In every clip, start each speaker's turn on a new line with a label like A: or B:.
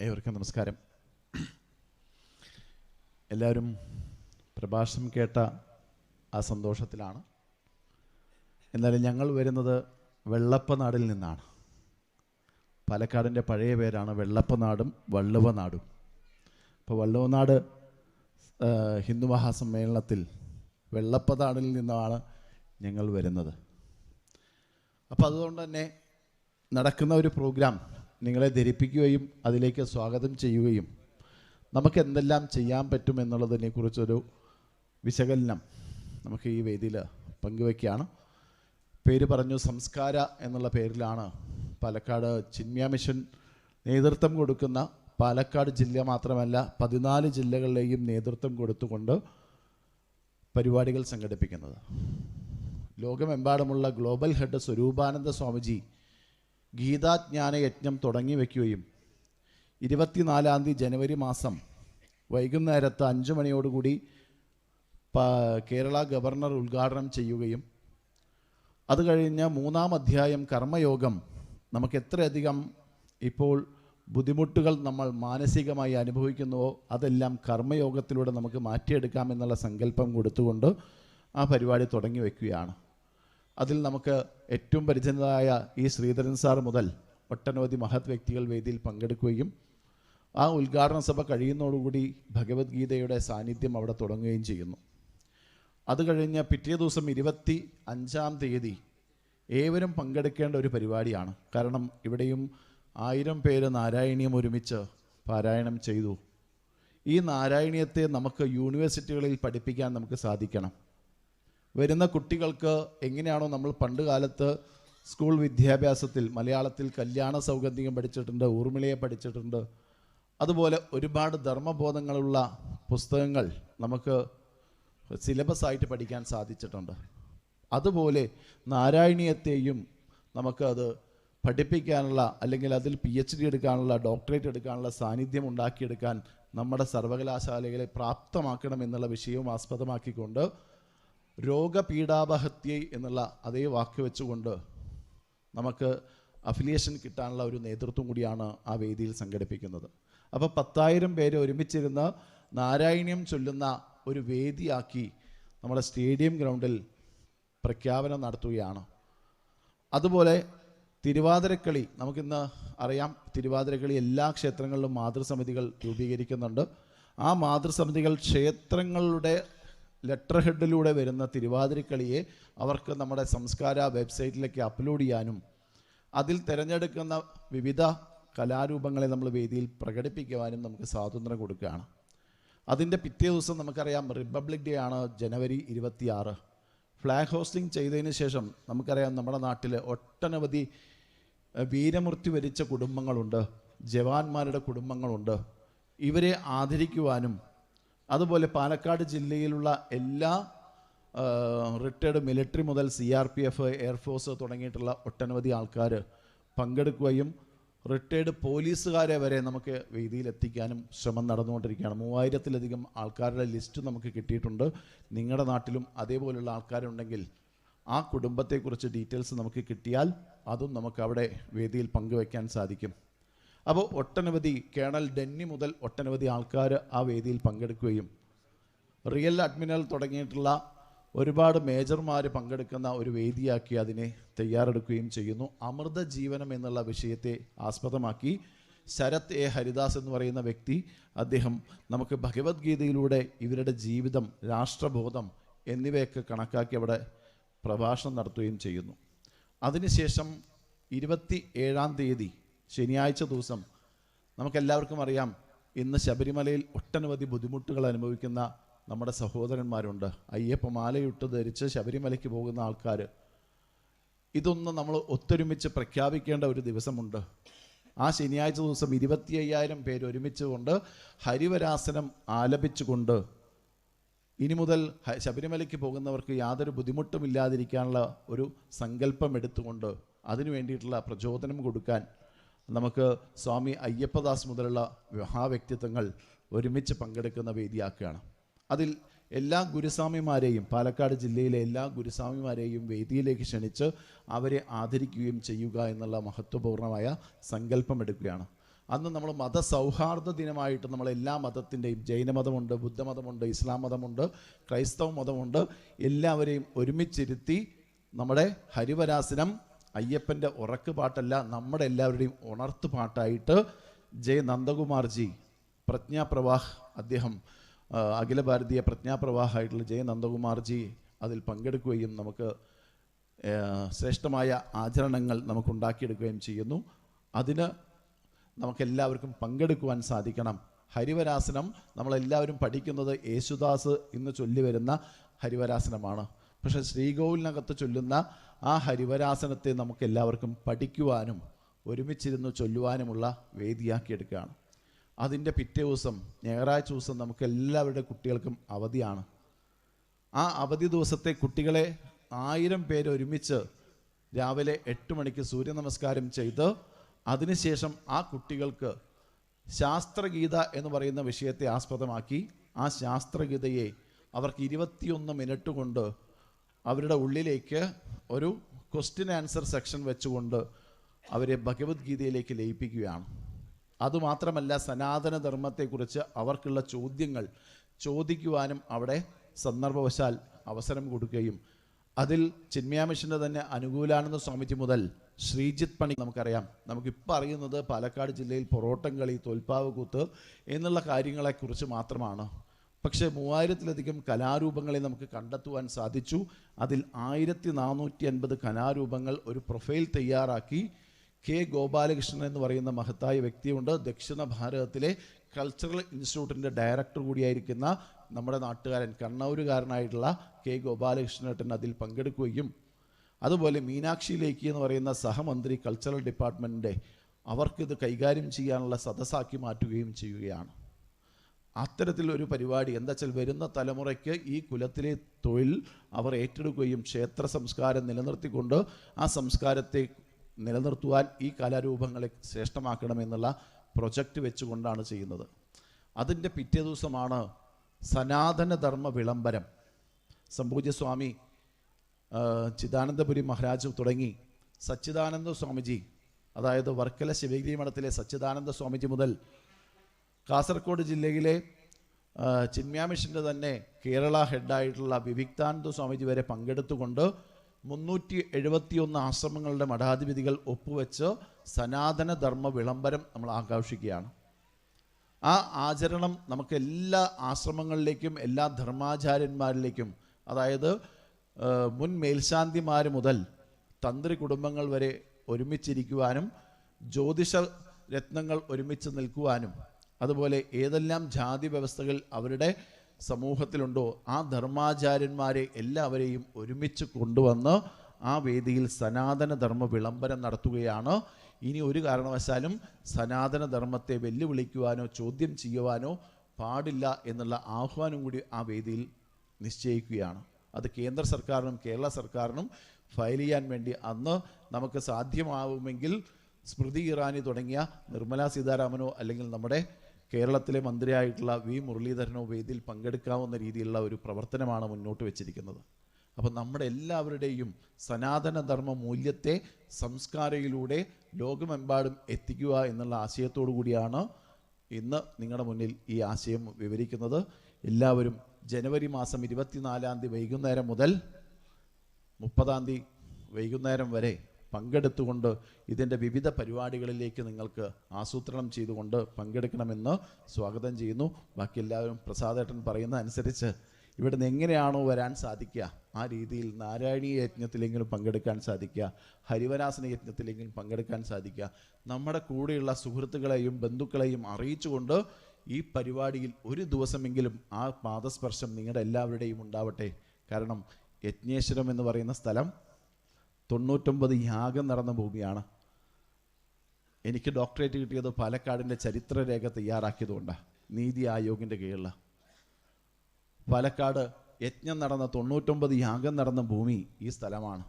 A: ഏവർക്കും നമസ്കാരം. എല്ലാവരും പ്രഭാഷണം കേട്ട ആ സന്തോഷത്തിലാണ്. എന്നാലും ഞങ്ങൾ വരുന്നത് വെള്ളപ്പനാടിൽ നിന്നാണ്. പാലക്കാടിന്റെ പഴയ പേരാണ് വെള്ളപ്പനാടും വള്ളുവനാടും. അപ്പോൾ വള്ളുവനാട് ഹിന്ദു മഹാസമ്മേളനത്തിൽ വെള്ളപ്പനാടിൽ നിന്നാണ് ഞങ്ങൾ വരുന്നത്. അപ്പോൾ അതുകൊണ്ട് തന്നെ നടക്കുന്ന ഒരു പ്രോഗ്രാം നിങ്ങളെ ധരിപ്പിക്കുകയും അതിലേക്ക് സ്വാഗതം ചെയ്യുകയും നമുക്ക് എന്തെല്ലാം ചെയ്യാൻ പറ്റും എന്നുള്ളതിനെക്കുറിച്ചൊരു വിശകലനം നമുക്ക് ഈ വേദിയിൽ പങ്കുവയ്ക്കുകയാണ്. പേര് പറഞ്ഞു സംസ്കാര എന്നുള്ള പേരിലാണ് പാലക്കാട് ചിന്മയ മിഷൻ നേതൃത്വം കൊടുക്കുന്ന പാലക്കാട് ജില്ല മാത്രമല്ല പതിനാല് ജില്ലകളിലെയും നേതൃത്വം കൊടുത്തുകൊണ്ട് പരിപാടികൾ സംഘടിപ്പിക്കുന്നത്. ലോകമെമ്പാടുമുള്ള ഗ്ലോബൽ ഹെഡ് സ്വരൂപാനന്ദ സ്വാമിജി ഗീതാജ്ഞാന യജ്ഞം തുടങ്ങി വയ്ക്കുകയും ഇരുപത്തിനാലാം തീയതി ജനുവരി മാസം വൈകുന്നേരത്ത് അഞ്ച് മണിയോടുകൂടി കേരള ഗവർണർ ഉദ്ഘാടനം ചെയ്യുകയും അത് കഴിഞ്ഞ് മൂന്നാം അധ്യായം കർമ്മയോഗം നമുക്ക് എത്രയധികം ഇപ്പോൾ ബുദ്ധിമുട്ടുകൾ നമ്മൾ മാനസികമായി അനുഭവിക്കുന്നുവോ അതെല്ലാം കർമ്മയോഗത്തിലൂടെ നമുക്ക് മാറ്റിയെടുക്കാം എന്നുള്ള സങ്കല്പം കൊടുത്തുകൊണ്ട് ആ പരിപാടി തുടങ്ങി വയ്ക്കുകയാണ് അതിൽ നമുക്ക് ഏറ്റവും പരിചിതനായ ഈ ശ്രീധരൻ സാർ മുതൽ ഒട്ടനവധി മഹത് വ്യക്തികൾ വേദിയിൽ പങ്കെടുക്കുകയും ആ ഉദ്ഘാടന സഭ കഴിയുന്നതോടുകൂടി ഭഗവത്ഗീതയുടെ സാന്നിധ്യം അവിടെ തുടങ്ങുകയും ചെയ്യുന്നു. അത് കഴിഞ്ഞ് പിറ്റേ ദിവസം ഇരുപത്തി അഞ്ചാം തീയതി ഏവരും പങ്കെടുക്കേണ്ട ഒരു പരിപാടിയാണ്. കാരണം ഇവിടെയും ആയിരം പേര് നാരായണീയം ഒരുമിച്ച് പാരായണം ചെയ്തു. ഈ നാരായണീയത്തെ നമുക്ക് യൂണിവേഴ്സിറ്റികളിൽ പഠിപ്പിക്കാൻ നമുക്ക് സാധിക്കണം. വരുന്ന കുട്ടികൾക്ക് എങ്ങനെയാണോ നമ്മൾ പണ്ട് കാലത്ത് സ്കൂൾ വിദ്യാഭ്യാസത്തിൽ മലയാളത്തിൽ കല്യാണ സൗഗന്ധികം പഠിച്ചിട്ടുണ്ട് ഊർമിളയെ പഠിച്ചിട്ടുണ്ട്. അതുപോലെ ഒരുപാട് ധർമ്മബോധങ്ങളുള്ള പുസ്തകങ്ങൾ നമുക്ക് സിലബസ് ആയിട്ട് പഠിക്കാൻ സാധിച്ചിട്ടുണ്ട്. അതുപോലെ നാരായണീയത്തെയും നമുക്ക് അത് പഠിപ്പിക്കാനുള്ള അല്ലെങ്കിൽ അതിൽ പി എച്ച് ഡി എടുക്കാനുള്ള ഡോക്ടറേറ്റ് എടുക്കാനുള്ള സാന്നിധ്യം ഉണ്ടാക്കിയെടുക്കാൻ നമ്മുടെ സർവകലാശാലകളെ പ്രാപ്തമാക്കണം എന്നുള്ള വിഷയവും ആസ്പദമാക്കിക്കൊണ്ട് രോഗപീഡാപഹത്യ എന്നുള്ള അതേ വാക്ക് വെച്ചുകൊണ്ട് നമുക്ക് അഫിലിയേഷൻ കിട്ടാനുള്ള ഒരു നേതൃത്വം കൂടിയാണ് ആ വേദിയിൽ സംഘടിപ്പിക്കുന്നത്. അപ്പോൾ പത്തായിരം പേര് ഒരുമിച്ചിരുന്ന് നാരായണീയം ചൊല്ലുന്ന ഒരു വേദിയാക്കി നമ്മുടെ സ്റ്റേഡിയം ഗ്രൗണ്ടിൽ പ്രഖ്യാപനം നടത്തുകയാണ്. അതുപോലെ തിരുവാതിരക്കളി നമുക്കിന്ന് അറിയാം തിരുവാതിരക്കളി എല്ലാ ക്ഷേത്രങ്ങളിലും മാതൃസമിതികൾ രൂപീകരിക്കുന്നുണ്ട്. ആ മാതൃസമിതികൾ ക്ഷേത്രങ്ങളുടെ ലെറ്റർ ഹെഡിലൂടെ വരുന്ന തിരുവാതിരക്കളിയെ അവർക്ക് നമ്മുടെ സംസ്കാര വെബ്സൈറ്റിലേക്ക് അപ്ലോഡ് ചെയ്യാനും അതിൽ തിരഞ്ഞെടുക്കുന്ന വിവിധ കലാരൂപങ്ങളെ നമ്മൾ വേദിയിൽ പ്രകടിപ്പിക്കുവാനും നമുക്ക് സ്വാതന്ത്ര്യം കൊടുക്കുകയാണ്. അതിന്റെ പിറ്റേ ദിവസം നമുക്കറിയാം റിപ്പബ്ലിക് ഡേ ആണ് ജനുവരി ഇരുപത്തിയാറ്. ഫ്ലാഗ് ഹോസ്റ്റിംഗ് ചെയ്തതിന് ശേഷം നമുക്കറിയാം നമ്മുടെ നാട്ടിൽ ഒട്ടനവധി വീരമൃത്യു വരിച്ച കുടുംബങ്ങളുണ്ട്. ജവാന്മാരുടെ കുടുംബങ്ങളുണ്ട്. ഇവരെ ആദരിക്കുവാനും അതുപോലെ പാലക്കാട് ജില്ലയിലുള്ള എല്ലാ റിട്ടയർഡ് മിലിറ്ററി മുതൽ C R P F air force തുടങ്ങിയിട്ടുള്ള ഒട്ടനവധി ആൾക്കാർ പങ്കെടുക്കുകയും റിട്ടയർഡ് പോലീസുകാരെ വരെ നമുക്ക് വേദിയിൽ എത്തിക്കാനും ശ്രമം നടന്നുകൊണ്ടിരിക്കുകയാണ്. മൂവായിരത്തിലധികം ആൾക്കാരുടെ ലിസ്റ്റ് നമുക്ക് കിട്ടിയിട്ടുണ്ട്. നിങ്ങളുടെ നാട്ടിലും അതേപോലുള്ള ആൾക്കാരുണ്ടെങ്കിൽ ആ കുടുംബത്തെക്കുറിച്ച് ഡീറ്റെയിൽസ് നമുക്ക് കിട്ടിയാൽ അതും നമുക്ക് അവിടെ വേദിയിൽ പങ്കുവയ്ക്കാൻ സാധിക്കും. അപ്പോൾ ഒട്ടനവധി കേണൽ ഡെന്നി മുതൽ ഒട്ടനവധി ആൾക്കാർ ആ വേദിയിൽ പങ്കെടുക്കുകയും റിയൽ അഡ്മിനൽ തുടങ്ങിയിട്ടുള്ള ഒരുപാട് മേജർമാർ പങ്കെടുക്കുന്ന ഒരു വേദിയാക്കി അതിനെ തയ്യാറെടുക്കുകയും ചെയ്യുന്നു. അമൃത ജീവനം എന്നുള്ള വിഷയത്തെ ആസ്പദമാക്കി ശരത് എ ഹരിദാസ് എന്ന് പറയുന്ന വ്യക്തി അദ്ദേഹം നമുക്ക് ഭഗവത്ഗീതയിലൂടെ ഇവരുടെ ജീവിതം രാഷ്ട്രബോധം എന്നിവയൊക്കെ കണക്കാക്കി അവിടെ പ്രഭാഷണം നടത്തുകയും ചെയ്യുന്നു. അതിനുശേഷം ഇരുപത്തി ഏഴാം തീയതി ശനിയാഴ്ച ദിവസം നമുക്കെല്ലാവർക്കും അറിയാം ഇന്ന് ശബരിമലയിൽ ഒട്ടനവധി ബുദ്ധിമുട്ടുകൾ അനുഭവിക്കുന്ന നമ്മുടെ സഹോദരന്മാരുണ്ട്. അയ്യപ്പ മാലയിട്ട് ധരിച്ച് ശബരിമലയ്ക്ക് പോകുന്ന ആൾക്കാർ ഇതൊന്ന് നമ്മൾ ഒത്തൊരുമിച്ച് പ്രഖ്യാപിക്കേണ്ട ഒരു ദിവസമുണ്ട്. ആ ശനിയാഴ്ച ദിവസം ഇരുപത്തി അയ്യായിരം പേര് ഒരുമിച്ചുകൊണ്ട് ഹരിവരാസനം ആലപിച്ചുകൊണ്ട് ഇനി മുതൽ ശബരിമലയ്ക്ക് പോകുന്നവർക്ക് യാതൊരു ബുദ്ധിമുട്ടും ഇല്ലാതിരിക്കാനുള്ള ഒരു സങ്കല്പം എടുത്തുകൊണ്ട് അതിനു വേണ്ടിയിട്ടുള്ള പ്രചോദനം കൊടുക്കാൻ നമുക്ക് സ്വാമി അയ്യപ്പദാസ് മുതലുള്ള മഹാവ്യക്തിത്വങ്ങൾ ഒരുമിച്ച് പങ്കെടുക്കുന്ന വേദിയാക്കുകയാണ്. അതിൽ എല്ലാ ഗുരുസ്വാമിമാരെയും പാലക്കാട് ജില്ലയിലെ എല്ലാ ഗുരുസ്വാമിമാരെയും വേദിയിലേക്ക് ക്ഷണിച്ച് അവരെ ആദരിക്കുകയും ചെയ്യുക എന്നുള്ള മഹത്വപൂർണമായ സങ്കല്പം എടുക്കുകയാണ് അന്ന് നമ്മൾ മതസൗഹാർദ്ദ ദിനമായിട്ട് നമ്മൾ എല്ലാ മതത്തിന്റെയും ജൈനമതമുണ്ട് ബുദ്ധമതമുണ്ട് ഇസ്ലാം മതമുണ്ട് ക്രൈസ്തവ മതമുണ്ട്. എല്ലാവരെയും ഒരുമിച്ചിരുത്തി നമ്മുടെ ഹരിവരാസനം അയ്യപ്പന്റെ ഉറക്ക് പാട്ടല്ല നമ്മുടെ എല്ലാവരുടെയും ഉണർത്ത് പാട്ടായിട്ട് ജെ നന്ദകുമാർജി പ്രജ്ഞാപ്രവാഹ് അദ്ദേഹം അഖില ഭാരതീയ പ്രജ്ഞാപ്രവാഹായിട്ടുള്ള ജെ നന്ദകുമാർജി അതിൽ പങ്കെടുക്കുകയും നമുക്ക് ശ്രേഷ്ഠമായ ആചരണങ്ങൾ നമുക്കുണ്ടാക്കിയെടുക്കുകയും ചെയ്യുന്നു. അതിന് നമുക്കെല്ലാവർക്കും പങ്കെടുക്കുവാൻ സാധിക്കണം. ഹരിവരാസനം നമ്മളെല്ലാവരും പഠിക്കുന്നത് യേശുദാസ് ഇന്ന് ചൊല്ലി വരുന്ന ഹരിവരാസനമാണ്. പക്ഷേ ശ്രീകോവിലിനകത്ത് ചൊല്ലുന്ന ആ ഹരിവരാസനത്തെ നമുക്ക് എല്ലാവർക്കും പഠിക്കുവാനും ഒരുമിച്ചിരുന്ന് ചൊല്ലുവാനുമുള്ള വേദിയാക്കിയെടുക്കുകയാണ്. അതിന്റെ പിറ്റേ ദിവസം ഞായറാഴ്ച ദിവസം നമുക്ക് എല്ലാവരുടെ കുട്ടികൾക്കും അവധിയാണ്. ആ അവധി ദിവസത്തെ കുട്ടികളെ ആയിരം പേര് ഒരുമിച്ച് രാവിലെ എട്ട് മണിക്ക് സൂര്യ നമസ്കാരം ചെയ്ത് അതിനുശേഷം ആ കുട്ടികൾക്ക് ശാസ്ത്രഗീത എന്ന് പറയുന്ന വിഷയത്തെ ആസ്പദമാക്കി ആ ശാസ്ത്രഗീതയെ അവർക്ക് ഇരുപത്തിയൊന്ന് മിനിറ്റ് കൊണ്ട് അവരുടെ ഉള്ളിലേക്ക് ഒരു ക്വസ്റ്റ്യൻ ആൻസർ സെക്ഷൻ വെച്ചുകൊണ്ട് അവരെ ഭഗവത്ഗീതയിലേക്ക് ലയിപ്പിക്കുകയാണ്. അതുമാത്രമല്ല സനാതന ധർമ്മത്തെക്കുറിച്ച് അവർക്കുള്ള ചോദ്യങ്ങൾ ചോദിക്കുവാനും അവിടെ സന്ദർഭവശാൽ അവസരം കൊടുക്കുകയും അതിൽ ചിന്മയ മിഷന്റെ തന്നെ അനുകൂലാനന്ദ സ്വാമിജി മുതൽ ശ്രീജിത്ത് പണി നമുക്കറിയാം. നമുക്കിപ്പോൾ അറിയുന്നത് പാലക്കാട് ജില്ലയിൽ പൊറോട്ടം കളി തോൽപ്പാവ് കൂത്ത് എന്നുള്ള കാര്യങ്ങളെക്കുറിച്ച് മാത്രമാണ്. പക്ഷേ മൂവായിരത്തിലധികം കലാരൂപങ്ങളെ നമുക്ക് കണ്ടെത്തുവാൻ സാധിച്ചു. അതിൽ ആയിരത്തി നാനൂറ്റി അൻപത് കലാരൂപങ്ങൾ ഒരു പ്രൊഫൈൽ തയ്യാറാക്കി. കെ ഗോപാലകൃഷ്ണൻ എന്ന് പറയുന്ന മഹത്തായ വ്യക്തിയുണ്ട്. ദക്ഷിണ ഭാരതത്തിലെ കൾച്ചറൽ ഇൻസ്റ്റിറ്റ്യൂട്ടിന്റെ ഡയറക്ടർ കൂടിയായിരിക്കുന്ന നമ്മുടെ നാട്ടുകാരൻ കണ്ണൂരുകാരനായിട്ടുള്ള കെ ഗോപാലകൃഷ്ണേട്ടൻ അതിൽ പങ്കെടുക്കുകയും അതുപോലെ മീനാക്ഷി ലേഖി എന്ന് പറയുന്ന സഹമന്ത്രി കൾച്ചറൽ ഡിപ്പാർട്ട്മെന്റിന്റെ അവർക്കിത് കൈകാര്യം ചെയ്യാനുള്ള സദസ്സാക്കി മാറ്റുകയും ചെയ്യുകയാണ്. അത്തരത്തിൽ ഒരു പരിപാടി എന്താ വെച്ചാൽ വരുന്ന തലമുറയ്ക്ക് ഈ കുലത്തിലെ തൊഴിൽ അവർ ഏറ്റെടുക്കുകയും ക്ഷേത്ര സംസ്കാരം നിലനിർത്തിക്കൊണ്ട് ആ സംസ്കാരത്തെ നിലനിർത്തുവാൻ ഈ കലാരൂപങ്ങളെ ശ്രേഷ്ഠമാക്കണമെന്നുള്ള പ്രൊജക്റ്റ് വെച്ചുകൊണ്ടാണ് ചെയ്യുന്നത്. അതിന്റെ പിറ്റേ ദിവസമാണ് സനാതനധർമ്മ വിളംബരം. സംപൂജ്യ സ്വാമി ചിദാനന്ദപുരി മഹാരാജ് തുടങ്ങി. സച്ചിദാനന്ദ സ്വാമിജി അതായത് വർക്കല ശിവഗിരി മഠത്തിലെ സച്ചിദാനന്ദ സ്വാമിജി മുതൽ കാസർഗോഡ് ജില്ലയിലെ ചിന്മ്യാ മിഷന്റെ തന്നെ കേരള ഹെഡായിട്ടുള്ള വിവിക്താനന്ദ സ്വാമിജി വരെ പങ്കെടുത്തുകൊണ്ട് മുന്നൂറ്റി എഴുപത്തിയൊന്ന് ആശ്രമങ്ങളുടെ മഠാധിപതികൾ ഒപ്പുവെച്ച് സനാതനധർമ്മ വിളംബരം നമ്മൾ ആഘോഷിക്കുകയാണ്. ആ ആചരണം നമുക്ക് എല്ലാ ആശ്രമങ്ങളിലേക്കും എല്ലാ ധർമാചാര്യന്മാരിലേക്കും അതായത് മുൻ മേൽശാന്തിമാർ മുതൽ തന്ത്രി കുടുംബങ്ങൾ വരെ ഒരുമിച്ചിരിക്കുവാനും ജ്യോതിഷ രത്നങ്ങൾ ഒരുമിച്ച് നിൽക്കുവാനും അതുപോലെ ഏതെല്ലാം ജാതി വ്യവസ്ഥകൾ അവരുടെ സമൂഹത്തിലുണ്ടോ ആ ധർമാചാര്യന്മാരെ എല്ലാവരെയും ഒരുമിച്ച് കൊണ്ടുവന്ന് ആ വേദിയിൽ സനാതന ധർമ്മ വിളംബരം നടത്തുകയാണ്. ഇനി ഒരു കാരണവശാലും സനാതന ധർമ്മത്തെ വെല്ലുവിളിക്കുവാനോ ചോദ്യം ചെയ്യുവാനോ പാടില്ല എന്നുള്ള ആഹ്വാനം കൂടി ആ വേദിയിൽ നിശ്ചയിക്കുകയാണ്. അത് കേന്ദ്ര സർക്കാരിനും കേരള സർക്കാരിനും ഫയൽ ചെയ്യാൻ വേണ്ടി അന്ന് നമുക്ക് സാധ്യമാവുമെങ്കിൽ സ്മൃതി ഇറാനി തുടങ്ങിയ നിർമ്മലാ സീതാരാമനോ അല്ലെങ്കിൽ നമ്മുടെ കേരളത്തിലെ മന്ത്രിയായിട്ടുള്ള വി മുരളീധരനോ വേദിയിൽ പങ്കെടുക്കാവുന്ന രീതിയിലുള്ള ഒരു പ്രവർത്തനമാണ് മുന്നോട്ട് വെച്ചിരിക്കുന്നത്. അപ്പം നമ്മുടെ എല്ലാവരുടെയും സനാതനധർമ്മ മൂല്യത്തെ സംസ്കാരയിലൂടെ ലോകമെമ്പാടും എത്തിക്കുക എന്നുള്ള ആശയത്തോടു കൂടിയാണ് ഇന്ന് നിങ്ങളുടെ മുന്നിൽ ഈ ആശയം വിവരിക്കുന്നത്. എല്ലാവരും ജനുവരി മാസം ഇരുപത്തിനാലാം തീയതി വൈകുന്നേരം മുതൽ മുപ്പതാം തീയതി വൈകുന്നേരം വരെ പങ്കെടുത്തുകൊണ്ട് ഇതിന്റെ വിവിധ പരിപാടികളിലേക്ക് നിങ്ങൾക്ക് ആസൂത്രണം ചെയ്തുകൊണ്ട് പങ്കെടുക്കണമെന്ന് സ്വാഗതം ചെയ്യുന്നു. ബാക്കി എല്ലാവരും പ്രസാദേട്ടൻ പറയുന്ന അനുസരിച്ച് ഇവിടുന്ന് എങ്ങനെയാണോ വരാൻ സാധിക്കുക. ആ രീതിയിൽ നാരായണീയ യജ്ഞത്തിലെങ്കിലും പങ്കെടുക്കാൻ സാധിക്കുക. ഹരിവരാസന യജ്ഞത്തിലെങ്കിലും പങ്കെടുക്കാൻ സാധിക്കുക. നമ്മുടെ കൂടെയുള്ള സുഹൃത്തുക്കളെയും ബന്ധുക്കളെയും അറിയിച്ചുകൊണ്ട് ഈ പരിപാടിയിൽ ഒരു ദിവസമെങ്കിലും ആ പാദസ്പർശം നിങ്ങളുടെ എല്ലാവരുടെയും ഉണ്ടാവട്ടെ. കാരണം യജ്ഞേശ്വരം എന്ന് പറയുന്ന സ്ഥലം തൊണ്ണൂറ്റൊമ്പത് യാഗം നടന്ന ഭൂമിയാണ്. എനിക്ക് ഡോക്ടറേറ്റ് കിട്ടിയത് പാലക്കാടിന്റെ ചരിത്രരേഖ തയ്യാറാക്കിയതുകൊണ്ടാണ് നീതി ആയോഗിന്റെ കീഴിൽ പാലക്കാട് യജ്ഞം നടന്ന തൊണ്ണൂറ്റൊമ്പത് യാഗം നടന്ന ഭൂമി ഈ സ്ഥലമാണ്.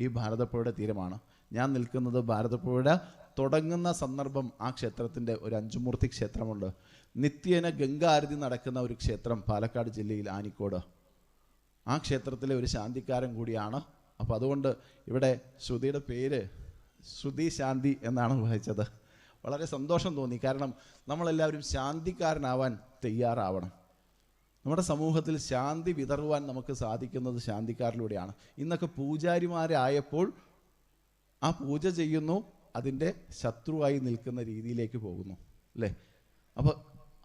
A: ഈ ഭാരതപ്പുഴയുടെ തീരമാണ്. ഞാൻ നിൽക്കുന്നത് ഭാരതപ്പുഴയുടെ തുടങ്ങുന്ന സന്ദർഭം ആ ക്ഷേത്രത്തിന്റെ ഒരു അഞ്ചുമൂർത്തി ക്ഷേത്രമുണ്ട്. നിത്യേന ഗംഗാരതി നടക്കുന്ന ഒരു ക്ഷേത്രം പാലക്കാട് ജില്ലയിൽ ആനിക്കോട്. ആ ക്ഷേത്രത്തിലെ ഒരു ശാന്തിക്കാരൻ കൂടിയാണ് അപ്പോൾ അതുകൊണ്ട് ഇവിടെ ശ്രുതിയുടെ പേര് ശ്രുതി ശാന്തി എന്നാണ് വായിച്ചത്. വളരെ സന്തോഷം തോന്നി. കാരണം നമ്മളെല്ലാവരും ശാന്തിക്കാരനാവാൻ തയ്യാറാവണം. നമ്മുടെ സമൂഹത്തിൽ ശാന്തി വിതറുവാൻ നമുക്ക് സാധിക്കുന്നത് ശാന്തിക്കാരിലൂടെയാണ്. ഇന്നൊക്കെ പൂജാരിമാരായപ്പോൾ ആ പൂജ ചെയ്യുന്നു അതിന്റെ ശത്രുവായി നിൽക്കുന്ന രീതിയിലേക്ക് പോകുന്നു അല്ലേ? അപ്പോൾ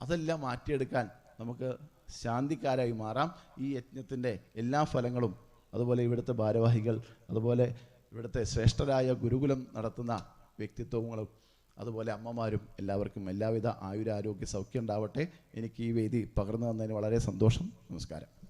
A: അതെല്ലാം മാറ്റിയെടുക്കാൻ നമുക്ക് ശാന്തിക്കാരായി മാറാം. ഈ യജ്ഞത്തിന്റെ എല്ലാ ഫലങ്ങളും അതുപോലെ ഇവിടുത്തെ ഭാരവാഹികൾ അതുപോലെ ഇവിടുത്തെ ശ്രേഷ്ഠരായ ഗുരുകുലം നടത്തുന്ന വ്യക്തിത്വങ്ങളും അതുപോലെ അമ്മമാരും എല്ലാവർക്കും എല്ലാവിധ ആയുരാരോഗ്യ സൗഖ്യം ഉണ്ടാവട്ടെ. എനിക്ക് ഈ വേദി പകർന്നു തന്നതിന് വളരെ സന്തോഷം. നമസ്കാരം.